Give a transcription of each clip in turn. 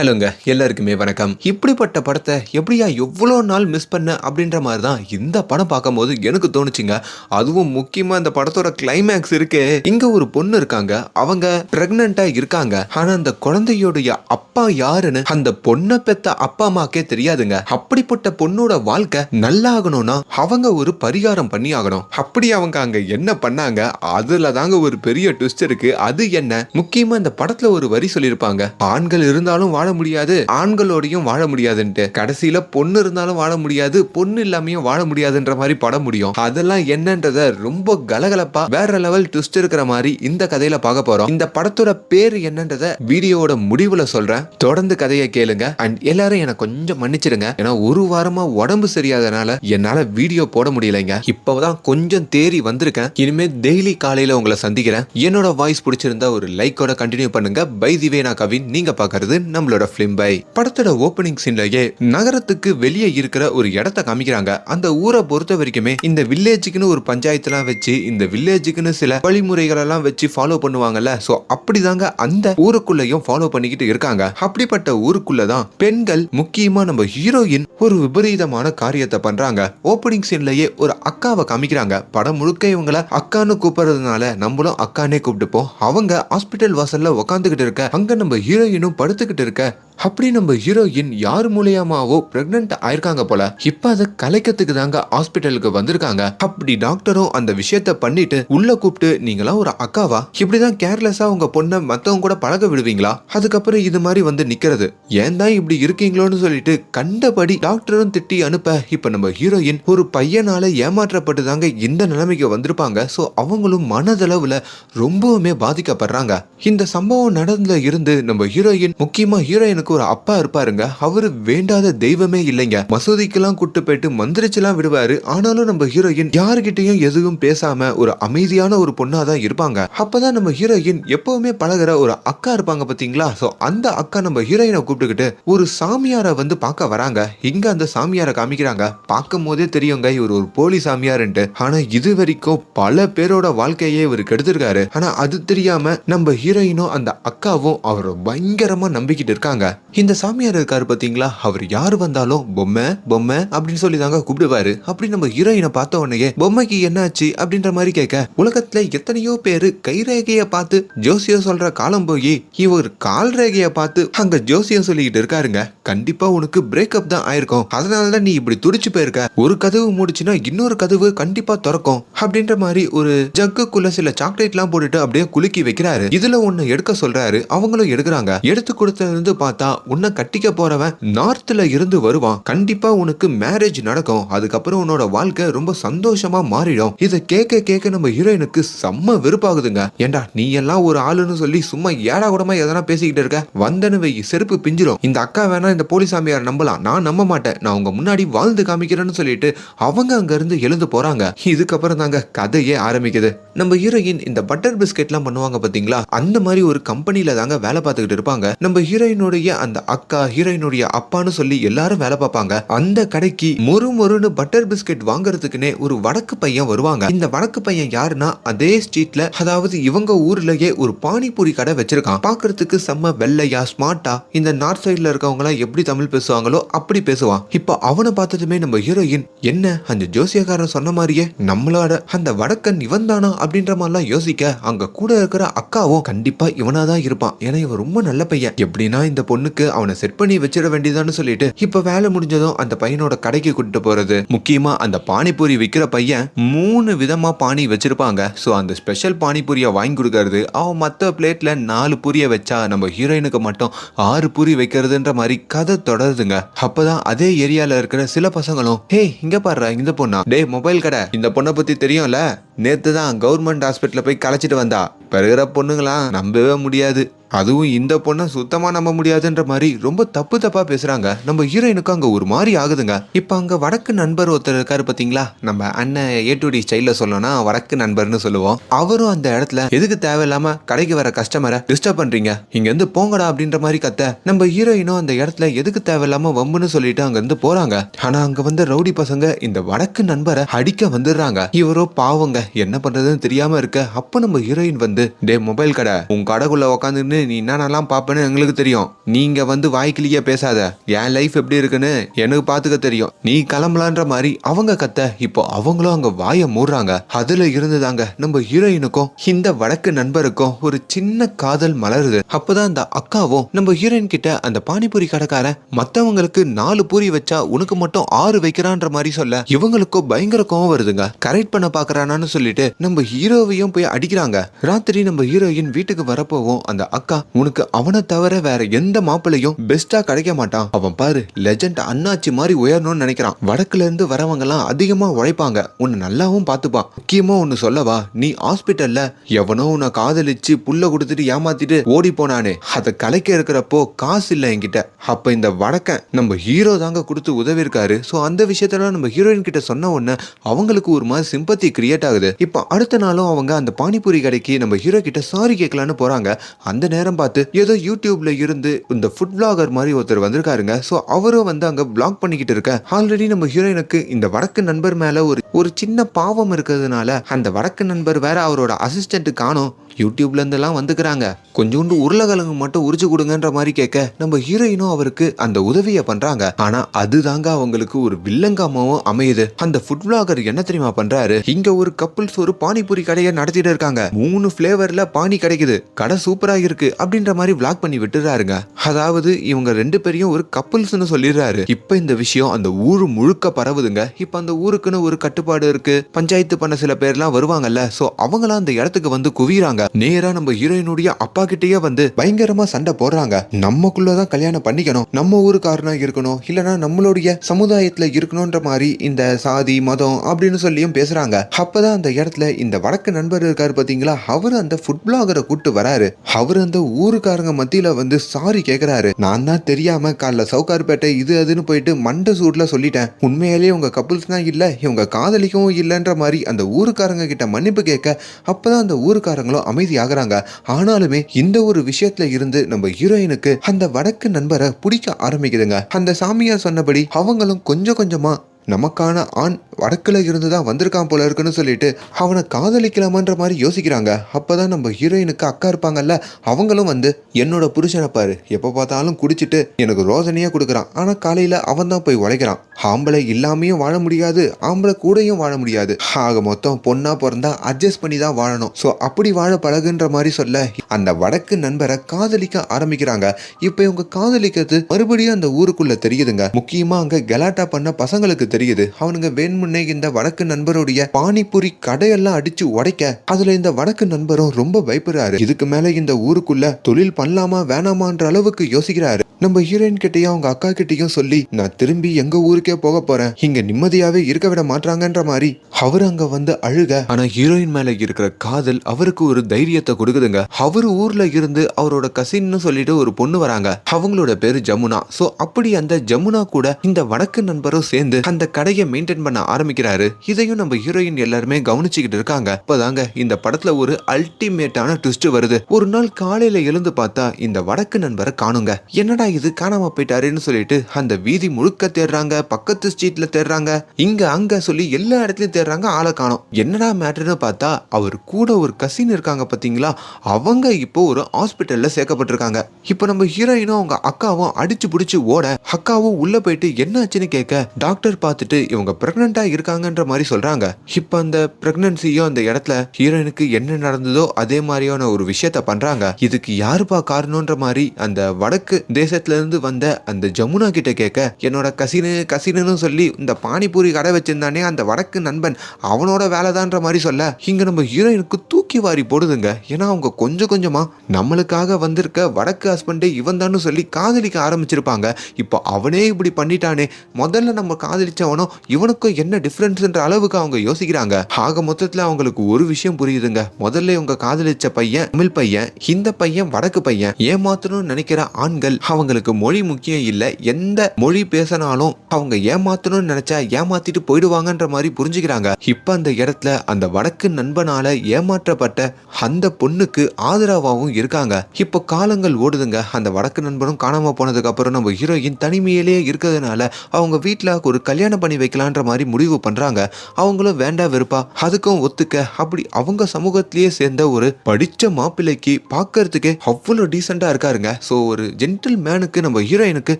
ஹலோங்க எல்லாருக்குமே வணக்கம். இப்படிப்பட்ட படத்தை எப்படியா எவ்வளோ நாள் மிஸ் பண்ண அப்படின்ற மாதிரி தான் இந்த படம் பார்க்கும்போது எனக்கு தோணுச்சுங்க. அதுவும் முக்கியமா இந்த படத்தோட கிளைமேக்ஸ் இருக்கு. இங்க ஒரு பொண்ணு இருக்காங்க அவங்க பிரெக்னண்டா இருக்காங்க. ஆனா அந்த குழந்தையோடைய அப்பா யாருன்னு அந்த பொண்ணை பெத்த அப்பா அம்மாக்கே தெரியாதுங்க. அப்படிப்பட்ட பொண்ணோட வாழ்க்கை நல்லாகணும்னா அவங்க ஒரு பரிகாரம் பண்ணி ஆகணும். அப்படி அவங்க அங்க என்ன பண்ணாங்க அதுல தாங்க ஒரு பெரிய ட்விஸ்ட் இருக்கு. அது என்ன? முக்கியமா இந்த படத்துல ஒரு வரி சொல்லியிருப்பாங்க ஆண்கள் இருந்தாலும் வாழ முடியாது ஆண்களோடையும் வாழ முடியாதுன்ட்டு கடைசியில பொண்ணு இருந்தாலும் வாழ முடியாது பொண்ணு இல்லாமையும் வாழ முடியாதுன்ற மாதிரி படம் முடியும். அதெல்லாம் என்னன்றத ரொம்ப கலகலப்பா வேற லெவல் ட்விஸ்ட் இருக்கிற மாதிரி இந்த கதையில பார்க்க போறோம். இந்த படத்தோட பேர் என்னன்றத வீடியோவோட முடிவுல சொல்றேன். தொடர்ந்து கதையை கேளுங்க. அண்ட் எல்லாரும் எனக்கு கொஞ்சம் மன்னிச்சிடுங்க. ஏன்னா ஒரு வாரமா உடம்பு சரியாதனால என்னால வீடியோ போட முடியலைங்க. இப்போதான் கொஞ்சம் தேறி வந்திருக்கேன். இனிமே டெய்லி காலையில உங்களை சந்திக்கிறேன். என்னோட வாய்ஸ் பிடிச்சிருந்தா ஒரு லைக்கோட கண்டினியூ பண்ணுங்க. பை திவே நான் கவின் நீங்க பாக்குறது நம்மளோட பிலிம் பை படத்தோட ஓப்பனிங் சீன்லயே நகரத்துக்கு வெளியே இருக்கிற ஒரு இடத்த காமிக்கிறாங்க. அந்த ஊரை பொறுத்த வரைக்குமே இந்த வில்லேஜுக்குன்னு ஒரு பஞ்சாயத்துலாம் வச்சு இந்த வில்லேஜுக்குன்னு சில வழிமுறைகள் எல்லாம் வச்சு ஃபாலோ பண்ணுவாங்கல்ல. சோ அப்படிதாங்க அந்த ஊருக்குள்ளேயும் ஃபாலோ பண்ணிக்கிட்டு இருக்காங்க. அப்படிப்பட்ட ஊருக்குள்ள தான் பெண்கள் முக்கியமா நம்ம ஹீரோயின் ஒரு விபரீதமான காரியத்தை பண்றாங்க. ஓப்பனிங் சீன்லயே ஒரு அக்காவை காமிக்கிறாங்க. படம் முழுக்க இவங்கள அக்கான்னு கூப்பிடுறதுனால நம்மளும் அக்கானே கூப்பிட்டுப்போம். அவங்க ஹாஸ்பிட்டல் வாசல்ல உக்காந்துக்கிட்டு இருக்க அங்க நம்ம ஹீரோயினும் படுத்துக்கிட்டு இருக்க quer? அப்படி நம்ம ஹீரோயின் யார் மூலியமாவோ பிரெக்னென்ட் ஆயிருக்காங்க போல இப்ப அதை கலைக்கிறதுக்கு தாங்க ஹாஸ்பிட்டலுக்கு வந்திருக்காங்க. அப்படி டாக்டரும் அந்த விஷயத்த பண்ணிட்டு உள்ள கூப்பிட்டு நீங்களாம் ஒரு அக்காவா? இப்படிதான் கேர்லெஸ்ஸா உங்க பொண்ணை மத்தவங்க கூட பழக விடுவீங்களா? அதுக்கப்புறம் இது மாதிரி வந்து நிக்கிறது. ஏன் தான் இப்படி இருக்கீங்களோன்னு சொல்லிட்டு கண்டபடி டாக்டரும் திட்டி அனுப்ப இப்ப நம்ம ஹீரோயின் ஒரு பையனால ஏமாற்றப்பட்டு தாங்க இந்த நிலைமைக்கு வந்திருப்பாங்க. சோ அவங்களும் மனதளவுல ரொம்பவுமே பாதிக்கப்படுறாங்க. இந்த சம்பவம் நடந்துல இருந்து நம்ம ஹீரோயின் முக்கியமா ஹீரோயினுக்கு ஒரு அப்பா இருப்பாருங்க. அவரு வேண்டாத தெய்வமே இல்லைங்க. மசூதிக்கெல்லாம் கூட்டு போயிட்டு மந்திரிச்செல்லாம் விடுவாரு. ஆனாலும் நம்ம ஹீரோயின் யாருகிட்டயும் எதுவும் பேசாம ஒரு அமைதியான ஒரு பொண்ணா தான் இருப்பாங்க. அப்பதான் நம்ம ஹீரோயின் எப்பவுமே பழகுற ஒரு அக்கா இருப்பாங்க பாத்தீங்களா? சோ அந்த அக்கா நம்ம ஹீரோயினை கூப்பிட்டுக்கிட்டு ஒரு சாமியாரை வந்து பார்க்க வராங்க. இங்க அந்த சாமியாரை காமிக்கிறாங்க. பார்க்கும் போதே தெரியுங்க இவர் ஒரு போலி சாமியாருன்ட்டு. ஆனா இது வரைக்கும் பல பேரோட வாழ்க்கையே இவர் கெடுத்திருக்காரு. ஆனா அது தெரியாம நம்ம ஹீரோயினும் அந்த அக்காவும் அவரை பயங்கரமா நம்பிக்கிட்டு இருக்காங்க. இந்த சாமியார் இருக்காரு பாத்தீங்களா? அவர் யார் வந்தாலும் பொம்மை பொம்மை அப்படின்னு சொல்லி தாங்க கூப்பிடுவாரு. அப்படி நம்ம ஹீரோயினை பார்த்த உடனே பொம்மைக்கு என்னாச்சு? அப்படின்ற மாதிரி கேட்க உலகத்துல எத்தனையோ பேரு கைரேகையை பார்த்து ஜோசியம் சொல்ற காலம் போய் இவர் கால் ரேகையை பார்த்து அங்க ஜோசியம் சொல்லிக்கிட்டு இருக்காருங்க. கண்டிப்பா உனக்கு பிரேக்கப் தான் ஆயிருக்கும். அதனாலதான் நீ இப்படி துடிச்சு போயிருக்க. ஒரு கதவு மூடிச்சுன்னா இன்னொரு கதவு கண்டிப்பா திறக்கும். அப்படின்ற மாதிரி ஒரு ஜக்குக்குள்ள சில சாக்லேட்லாம் போட்டுட்டு அப்படியே குலுக்கி வைக்கிறாரு. இதுல ஒண்ணு எடுக்க சொல்றாரு. அவங்களும் எடுக்கிறாங்க. எடுத்து கொடுத்ததுல இருந்து பார்த்தா உன்னை கட்டிக்க போறவன் நார்த்ல இருந்து வருவான். கண்டிப்பா உனக்கு மேரேஜ் நடக்கும். அதுக்கப்புறம் உன்னோட வாழ்க்கை ரொம்ப சந்தோஷமா மாறிடும். இதை கேட்க கேட்க நம்ம ஹீரோயினுக்கு செம்ம வெறுப்பாகுதுங்க. ஏண்டா நீ எல்லாம் ஒரு ஆளுன்னு சொல்லி சும்மா ஏடா கூடமா எதனா பேசிக்கிட்டு இருக்க? வந்தனவை செருப்பு பிஞ்சிரும். இந்த அக்கா வேணா இந்த போலீசாமியார் நம்பலாம். நான் நம்ப மாட்டேன். நான் உங்க முன்னாடி வாழ்ந்து காமிக்கிறேன்னு சொல்லிட்டு அவங்க அங்க இருந்து எழுந்து போறாங்க. இதுக்கப்புறம் தாங்க கதையே ஆரம்பிக்குது. நம்ம ஹீரோயின் இந்த பட்டர் பிஸ்கெட்லாம் பண்ணுவாங்க பார்த்தீங்களா அந்த மாதிரி ஒரு கம்பெனியில தாங்க வேலை பார்த்துக்கிட்டு இருப்பாங்க. நம்ம ஹீரோயினுடைய அந்த அக்கா ஹீரோயினுடைய அப்பான்னு சொல்லி எல்லாரும் வேலை பார்ப்பாங்க. அந்த கடைக்கு மொறு மொறுன்னு பட்டர் பிஸ்கெட் வாங்குறதுக்குன்னே ஒரு வடக்கு பையன் வருவாங்க. இந்த வடக்கு பையன் யாருன்னா அதே ஸ்ட்ரீட்ல அதாவது இவங்க ஊர்லயே ஒரு பானிபூரி கடை வச்சிருக்கான். பாக்குறதுக்கு செம்ம வெள்ளையா ஸ்மார்ட்டா இந்த நார்த் சைட்ல இருக்கவங்க எல்லாம் எப்படி தமிழ் பேசுவாங்களோ அப்படி பேசுவான். இப்போ அவனை பார்த்ததுமே நம்ம ஹீரோயின் என்ன? அந்த ஜோசியக்காரன் சொன்ன மாதிரியே நம்மளோட அந்த வடக்கன் இவன் தானா அப்படின்ற மாதிரிலாம் யோசிக்க அங்க கூட இருக்கிற அக்காவும் கண்டிப்பா இவனா தான் இருப்பான். ஏன்னா இவன் ரொம்ப நல்ல பையன். எப்படின்னா இந்த பொண்ணுக்கு அவனை செட் பண்ணி வச்சிட வேண்டியதான்னு சொல்லிட்டு இப்ப வேலை முடிஞ்சதும் அந்த பையனோட கடைக்கு கூட்டிட்டு போறது. முக்கியமா அந்த பானிபூரி விற்கிற பையன் மூணு விதமா பானி வச்சிருப்பாங்க. ஸோ அந்த ஸ்பெஷல் பானிபூரியை வாங்கி கொடுக்கறது அவன் மற்ற பிளேட்ல நாலு பூரியை வச்சா நம்ம ஹீரோயினுக்கு மட்டும் ஆறு பூரி வைக்கிறதுன்ற மாதிரி கதை தொடருதுங்க. அப்பதான் அதே ஏரியால இருக்கிற சில பசங்களும் ஹே இங்க பாடுற இந்த பொண்ணா? டேய் மொபைல் கடை. இந்த பொண்ணை பத்தி தெரியும்ல? நேத்து தான் கவர்மெண்ட் ஹாஸ்பிட்டலில் போய் கலைச்சிட்டு வந்தா. பிறகுற பொண்ணுங்களாம் நம்பவே முடியாது. அதுவும் இந்த பொண்ணை சுத்தமாக நம்ப முடியாதுன்ற மாதிரி ரொம்ப தப்பு தப்பாக பேசுகிறாங்க நம்ம ஹீரோயினுக்கு அங்கே ஒரு மாதிரி ஆகுதுங்க. இப்போ அங்கே வடக்கு நண்பர் ஒருத்தர் இருக்காரு பார்த்தீங்களா நம்ம அண்ணன் ஏ டு டி ஸ்டைலில் சொல்லணும்னா வடக்கு நண்பர்னு சொல்லுவோம். அவரும் அந்த இடத்துல எதுக்கு தேவையில்லாமல் கடைக்கு வர கஸ்டமரை டிஸ்டர்ப் பண்ணுறீங்க இங்கேருந்து போங்கடா அப்படின்ற மாதிரி கத்த நம்ம ஹீரோயினும் அந்த இடத்துல எதுக்கு தேவையில்லாமல் வம்புன்னு சொல்லிட்டு அங்கேருந்து போகிறாங்க ஆனால் அங்கே வந்து வந்த ரவுடி பசங்க இந்த வடக்கு நண்பரை அடிக்க வந்துடுறாங்க. இவரோ பாவங்க என்ன பண்ணுறதுன்னு தெரியாமல் இருக்க அப்போ நம்ம ஹீரோயின் வந்து டே மொபைல் கடை உன் கடைக்குள்ளே உட்காந்துன்னு நீ என்னென்னலாம் பாப்பேன்னு எங்களுக்கு தெரியும். நீங்க வந்து வாய்க்கிலேயே பேசாத. என் லைஃப் எப்படி இருக்குன்னு எனக்கு பார்த்துக்க தெரியும். நீ கிளம்பலான்ற மாதிரி அவங்க கத்த இப்போ அவங்களும் அங்க வாயை மூடுறாங்க. அதுல இருந்துதாங்க நம்ம ஹீரோயினுக்கும் இந்த வடக்கு நண்பருக்கும் ஒரு சின்ன காதல் மலருது. அப்பதான் அந்த அக்காவும் நம்ம ஹீரோயின் கிட்ட அந்த பானிபூரி கடைக்காரன் மத்தவங்களுக்கு நாலு பூரி வச்சா உனக்கு மட்டும் ஆறு வைக்கிறான்ற மாதிரி சொல்ல இவங்களுக்கும் பயங்கர கோவம் வருதுங்க. கரெக்ட் பண்ண பாக்குறானான்னு சொல்லிட்டு நம்ம ஹீரோவையும் போய் அடிக்கிறாங்க. ராத்திரி நம்ம ஹீரோயின் வீட்டுக்கு வரப்போவும் அந்த அக்கா உனக்கு அவனை தவிர வேற எந்த மாப்பிள்ளையும் பெஸ்டா கிடைக்க மாட்டான். அவன் பாரு லெஜண்ட் அண்ணாச்சி மாதிரி உயரணும்னு நினைக்கிறான். வடக்குல இருந்து வரவங்க எல்லாம் அதிகமா உழைப்பாங்க. உன்னை நல்லாவும் பார்த்துப்பான். முக்கியமா ஒன்னு சொல்லவா நீ ஹாஸ்பிட்டல்ல எவனோ உன்னை காதலிச்சு புல்ல கொடுத்துட்டு ஏமாத்திட்டு ஓடி போனானே. அதை கலைக்க இருக்கிறப்போ காசு இல்ல என்கிட்ட. அப்ப இந்த வடக்க நம்ம ஹீரோ தாங்க கொடுத்து உதவி இருக்காரு ஸோ அந்த விஷயத்தெல்லாம் நம்ம ஹீரோயின் கிட்ட சொன்ன உடனே அவங்களுக்கு ஒரு மாதிரி சிம்பத்தி கிரியேட் ஆகுது. இப்போ அடுத்த நாளும் அவங்க அந்த பானிபூரி கடைக்கு நம்ம ஹீரோ கிட்ட சாரி கேட்கலான்னு போறாங்க. அந்த நேரம் நேரம் பார்த்து ஏதோ யூடியூப்ல இருந்து இந்த ஃபுட் பிளாகர் மாதிரி ஒருத்தர் வந்திருக்காருங்க. ஸோ அவரும் வந்து அங்க பிளாக் பண்ணிக்கிட்டு இருக்க ஆல்ரெடி நம்ம ஹீரோயினுக்கு இந்த வடக்கு நண்பர் மேல ஒரு ஒரு சின்ன பாவம் இருக்கிறதுனால அந்த வடக்கு நண்பர் வேற அவரோட அசிஸ்டன்ட் காணும். யூடியூப்ல இருந்தெல்லாம் வந்துக்கிறாங்க. கொஞ்சோண்டு உருளைக்கிழங்கு மட்டும் உரிச்சு கொடுங்கன்ற மாதிரி கேட்க நம்ம ஹீரோயினும் அவருக்கு அந்த உதவியை பண்றாங்க. ஆனா அதுதாங்க அவங்களுக்கு ஒரு வில்லங்காமாவும் அமையுது. அந்த ஃபுட் விளாகர் என்ன தெரியுமா பண்றாரு? இங்க ஒரு கப்புள்ஸ் ஒரு பானிபூரி கடையை நடத்திட்டு இருக்காங்க. மூணு ஃபிளேவர்ல பானி கிடைக்குது. கடை சூப்பரா இருக்கு அப்படின்ற மாதிரி விளாக் பண்ணி விட்டுறாருங்க. அதாவது இவங்க ரெண்டு பேரையும் ஒரு கப்புள்ஸ்னு சொல்லிடுறாரு. இப்ப இந்த விஷயம் அந்த ஊரு முழுக்க பரவுதுங்க. இப்ப அந்த ஊருக்குன்னு ஒரு கட்டுப்பாடு இருக்கு. பஞ்சாயத்து பண்ண சில பேர்லாம் வருவாங்கல்ல. சோ அவங்களாம் அந்த இடத்துக்கு வந்து குவியறாங்க நேரா நம்ம ஹீரோயினுடைய அப்பா கிட்டயே வந்து பயங்கரமா சண்டை போடுறாங்க. நமக்குள்ளதான் கல்யாணம் பண்ணிக்கணும். நம்ம ஊருக்காரனா இருக்கணும். இல்லனா நம்மளுடைய சமுதாயத்துல இருக்கணும்ன்ற மாதிரி இந்த சாதி மதம் அப்படின்னு சொல்லியும் பேசுறாங்க. அப்பதான் அந்த இடத்துல இந்த வடக்கு நண்பர் இருக்காரு பாத்தீங்களா? அவரு அந்த ஃபுட் பிளாகரை கூட்டு வராரு. அவர் அந்த ஊருக்காரங்க மத்தியில வந்து சாரி கேக்குறாரு. நான் தான் தெரியாம காலைல சவுகார்பேட்டை இது அதுன்னு போயிட்டு மண்டை சூட்ல சொல்லிட்டேன். உண்மையாலேயே உங்க கப்புள்ஸ் தான் இல்ல. இவங்க காதலிக்கவும் இல்லைன்ற மாதிரி அந்த ஊருக்காரங்க கிட்ட மன்னிப்பு கேட்க அப்பதான் அந்த ஊருக்காரங்களும் அமைதியாகிறாங்க. ஆனாலுமே இந்த ஒரு விஷயத்துல இருந்து நம்ம ஹீரோயினுக்கு அந்த வடக்கு நண்பரை பிடிக்க ஆரம்பிக்குதுங்க. அந்த சாமியார் சொன்னபடி அவங்களும் கொஞ்சம் கொஞ்சமா நமக்கான ஆண் வடக்குல இருந்து தான் வந்திருக்கான் போல இருக்குன்னு சொல்லிட்டு அவனை காதலிக்கலாமான்ற மாதிரி யோசிக்கிறாங்க. அப்பதான் நம்ம ஹீரோயினுக்கு அக்கா இருப்பாங்கல்ல அவங்களும் வந்து என்னோட புருஷனை பாரு எப்போ பார்த்தாலும் குடிச்சிட்டு எனக்கு ரோசனையாக கொடுக்குறான். ஆனா காலையில அவன் தான் போய் உழைக்கிறான். ஆம்பளை இல்லாமையும் வாழ முடியாது ஆம்பளை கூடயும் வாழ முடியாது. ஆக மொத்தம் பொண்ணா பிறந்தா அட்ஜஸ்ட் பண்ணி தான் வாழணும். ஸோ அப்படி வாழ பழகுன்ற மாதிரி சொல்ல அந்த வடக்கு நண்பரை காதலிக்க ஆரம்பிக்கிறாங்க. இப்போ இவங்க காதலிக்கிறது மறுபடியும் அந்த ஊருக்குள்ள தெரியுதுங்க. முக்கியமா அங்க கலாட்டா பண்ண பசங்களுக்கு தெரியுது. அவனுங்க வேண்முன்னே இந்த வடக்கு நண்பருடைய பானிபூரி கடையெல்லாம் அடிச்சு உடைக்க அதுல இந்த வடக்கு நண்பரும் ரொம்ப பயப்படுறாரு. இதுக்கு மேல இந்த ஊருக்குள்ள தொழில் பண்ணலாமா வேணாமான்ற அளவுக்கு யோசிக்கிறாரு. நம்ம ஹீரோயின் கிட்டயும் அவங்க அக்கா கிட்டயும் சொல்லி நான் திரும்பி எங்க ஊருக்கு போக போறேன். இங்க நிம்மதியாவே இருக்க விட மாட்டாங்கன்ற மாதிரி அவர் அங்க வந்து அழுக. ஆனா ஹீரோயின் மேல இருக்கிற காதல் அவருக்கு ஒரு தைரியத்தை கொடுக்குதுங்க. அவர் ஊர்ல இருந்து அவரோட கசின்னு சொல்லிட்டு ஒரு பொண்ணு வராங்க. அவங்களோட பேரு ஜமுனா. சோ அப்படி அந்த ஜமுனா கூட இந்த வடக்கு நண்பரும் சேர்ந்து அந்த கடையை மெயின்டைன் பண்ண ஆரம்பிக்கிறாரு. இதையும் நம்ம ஹீரோயின் எல்லாருமே கவனிச்சுக்கிட்டு இருக்காங்க. இப்பதாங்க இந்த படத்துல ஒரு அல்டிமேட்டான ட்விஸ்ட் வருது. ஒரு நாள் காலையில எழுந்து பார்த்தா இந்த வடக்கு நண்பரை காணுங்க. என்னடா இது காணாம போயிட்டாருன்னு சொல்லிட்டு அந்த வீதி முழுக்க தேடுறாங்க பக்கத்து ஸ்ட்ரீட்ல தேடுறாங்க. இங்க அங்க சொல்லி எல்லா இடத்துலயும் தேடுறாங்க ஆளை காணோம். என்னடா மேட்டர்னு பார்த்தா அவர் கூட ஒரு கசின் இருக்காங்க பாத்தீங்களா அவங்க இப்போ ஒரு ஹாஸ்பிட்டல்ல சேர்க்கப்பட்டிருக்காங்க. இப்போ நம்ம ஹீரோயினும் அவங்க அக்காவும் அடிச்சு பிடிச்சு ஓட அக்காவும் உள்ள போயிட்டு என்ன ஆச்சுன்னு கேட்க டாக்டர் பார்த்துட்டு இவங்க பிரெக்னண்டா இருக்காங்கன்ற மாதிரி சொல்றாங்க. இப்போ அந்த பிரெக்னன்சியும் அந்த இடத்துல ஹீரோயினுக்கு என்ன நடந்ததோ அதே மாதிரியான ஒரு விஷயத்த பண்றாங்க. இதுக்கு யாருப்பா காரணம்ன்ற மாதிரி அந்த வடக்கு தேசத்துல இருந்து வந்த அந்த ஜமுனா கிட்ட கேட்க என்னோட கசினு கசின் சீனுன்னு சொல்லி இந்த பானிபூரி கடை வச்சிருந்தானே அந்த வடக்கு நண்பன் அவனோட வேலைதான்ற மாதிரி சொல்ல இங்க நம்ம ஹீரோயினுக்கு தூக்கி வாரி போடுதுங்க. ஏன்னா அவங்க கொஞ்சம் கொஞ்சமா நம்மளுக்காக வந்திருக்க வடக்கு ஹஸ்பண்டே இவன் தான் சொல்லி காதலிக்க ஆரம்பிச்சிருப்பாங்க. இப்போ அவனே இப்படி பண்ணிட்டானே. முதல்ல நம்ம காதலிச்சவனும் இவனுக்கும் என்ன டிஃப்ரென்ஸ்ன்ற அளவுக்கு அவங்க யோசிக்கிறாங்க. ஆக மொத்தத்துல அவங்களுக்கு ஒரு விஷயம் புரியுதுங்க. முதல்ல இவங்க காதலிச்ச பையன் தமிழ் பையன் இந்த பையன் வடக்கு பையன். ஏமாத்தணும்னு நினைக்கிற ஆண்கள் அவங்களுக்கு மொழி முக்கியம் இல்ல. எந்த மொழி பேசினாலும் அவங்க ஏமாத்தணும்னு நினைச்சா ஏமாத்திட்டு போயிடுவாங்கன்ற மாதிரி புரிஞ்சுக்கிறாங்க. இப்ப அந்த இடத்துல அந்த வடக்கு நண்பனால ஏமாற்றப்பட்ட அந்த பொண்ணுக்கு ஆதரவாகவும் இருக்காங்க. இப்போ காலங்கள் ஓடுதுங்க. அந்த வடக்கு நண்பனும் காணாம போனதுக்கு அப்புறம் நம்ம ஹீரோயின் தனிமையிலேயே இருக்கிறதுனால அவங்க வீட்டில் ஒரு கல்யாணம் பண்ணி வைக்கலான்ற மாதிரி முடிவு பண்றாங்க. அவங்களும் வேண்டா வெறுப்பா அதுக்கும் ஒத்துக்க அப்படி அவங்க சமூகத்திலேயே சேர்ந்த ஒரு படிச்ச மாப்பிள்ளைக்கு பார்க்கறதுக்கே அவ்வளோ டீசெண்டா இருக்காருங்க. ஸோ ஒரு ஜென்டில் மேனுக்கு நம்ம ஹீரோயினுக்கு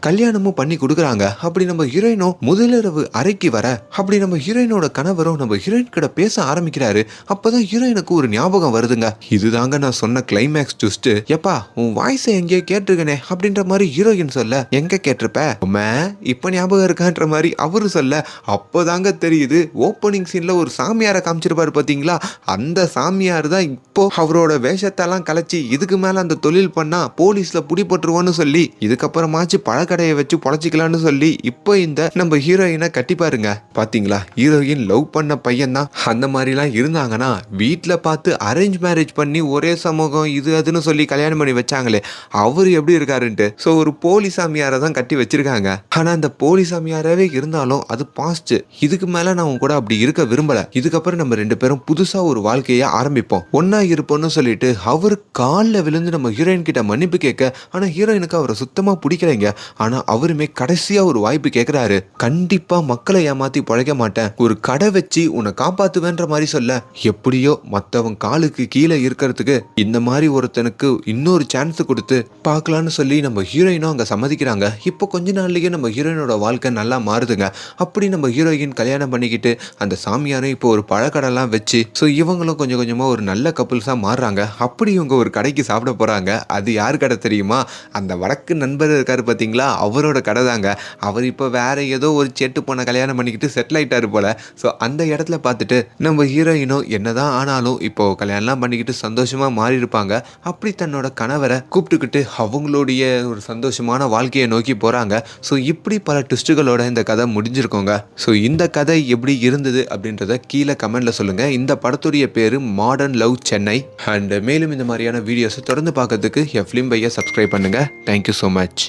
கல்யாணமும் பண்ணி கொடுக்குறாங்க. அப்படி நம்ம ஹீரோயின் ஹீரோயினும் முதலிரவு அறைக்கு வர அப்படி நம்ம ஹீரோயினோட கணவரும் நம்ம ஹீரோயின் கிட்ட பேச ஆரம்பிக்கிறாரு அப்பதான் ஹீரோயினுக்கு ஒரு ஞாபகம் வருதுங்க. இதுதாங்க நான் சொன்ன கிளைமேக்ஸ் ட்விஸ்ட் எப்பா உன் வாய்ஸை எங்கேயோ கேட்டிருக்கனே அப்படின்ற மாதிரி ஹீரோயின் சொல்ல. எங்க கேட்டிருப்ப? உம்மா, இப்ப ஞாபகம் இருக்கான்ற மாதிரி அவரு சொல்ல. அப்போதாங்க தெரியுது ஓப்பனிங் சீன்ல ஒரு சாமியாரை காமிச்சிருப்பாரு பாத்தீங்களா? அந்த சாமியார் தான் இப்போ அவரோட வேஷத்தெல்லாம் கலைச்சி இதுக்கு மேல அந்த தொழில் பண்ணா போலீஸ்ல புடிபட்டுருவோன்னு சொல்லி இதுக்கப்புறமாச்சு பழக்கடையை வச்சு பொழைச்சிக்கலாம்னு சொல்லி இப்போ இந்த நம்ம ஹீரோயினை கட்டிப்பாருங்க பாத்தீங்களா? ஹீரோயின் லவ் பண்ண பையன் தான் அந்த மாதிரிலாம் இருந்தாங்கன்னா வீட்டில் பார்த்து அரேஞ்ச் மேரேஜ் பண்ணி ஒரே சமூகம் இது அதுன்னு சொல்லி கல்யாணம் பண்ணி வச்சாங்களே அவர் எப்படி இருக்காருன்ட்டு. ஸோ ஒரு போலி சாமியாரை தான் கட்டி வச்சிருக்காங்க. ஆனால் அந்த போலி சாமியாராகவே இருந்தாலும் அது பாஸ்ட் இதுக்கு மேலே நான் அவங்க கூட அப்படி இருக்க விரும்பல. இதுக்கப்புறம் நம்ம ரெண்டு பேரும் புதுசாக ஒரு வாழ்க்கையை ஆரம்பிப்போம். ஒன்னா இருப்போம்னு சொல்லிட்டு அவர் காலில் விழுந்து நம்ம ஹீரோயின் கிட்ட மன்னிப்பு கேட்க ஆனால் ஹீரோயினுக்கு அவரை சுத்தமாக பிடிக்கலைங்க. ஆனால் அவருமே கடைசியாக ஒரு வாய்ப்பு கேட்குறாரு கண்டிப்பா மக்களை ஏமாத்தி பழைக்க மாட்டேன். ஒரு கடை வச்சு உன்னை காப்பாத்துவேன்ற மாதிரி சொல்ல. எப்படியோ மத்தவன் காலுக்கு கீழே இருக்கிறதுக்கு இந்த மாதிரி ஒருத்தனுக்கு இன்னொரு சான்ஸ் கொடுத்து பார்க்கலான்னு சொல்லி நம்ம ஹீரோயினும் அங்க சம்மதிக்கிறாங்க. இப்போ கொஞ்ச நாள்லயே நம்ம ஹீரோயினோட வாழ்க்கை நல்லா மாறுதுங்க. அப்படி நம்ம ஹீரோயின் கல்யாணம் பண்ணிக்கிட்டு அந்த சாமியாரும் இப்போ ஒரு பழக்கடைலாம் வச்சு ஸோ இவங்களும் கொஞ்சம் கொஞ்சமா ஒரு நல்ல கப்புள்ஸா மாறுறாங்க. அப்படி இவங்க ஒரு கடைக்கு சாப்பிட போறாங்க. அது யார் கடை தெரியுமா? அந்த வடக்கு நண்பர் இருக்காரு பார்த்தீங்களா அவரோட கடை தாங்க. அவர் இப்போ வேற ஏதோ ஒரு செட்டு பொண்ணை கல்யாணம் பண்ணிக்கிட்டு செட்டில் ஆகிட்டாரு போல். ஸோ அந்த இடத்துல பார்த்துட்டு நம்ம ஹீரோயினும் என்னதான் ஆனாலும் இப்போது கல்யாணம்லாம் பண்ணிக்கிட்டு சந்தோஷமாக மாறி இருப்பாங்க அப்படி தன்னோட கணவரை கூப்பிட்டுக்கிட்டு அவங்களுடைய ஒரு சந்தோஷமான வாழ்க்கையை நோக்கி போகிறாங்க ஸோ இப்படி பல ட்விஸ்ட்டுகளோட இந்த கதை முடிஞ்சிருக்கோங்க. ஸோ இந்த கதை எப்படி இருந்தது அப்படின்றத கீழே கமெண்டில் சொல்லுங்கள் இந்த படத்துடைய பேர் மாடர்ன் லவ் சென்னை அண்ட் மேலும் இந்த மாதிரியான வீடியோஸை தொடர்ந்து பார்க்கறதுக்கு என் ஃபிலிம் பையை சப்ஸ்கிரைப் பண்ணுங்க. Thank you so much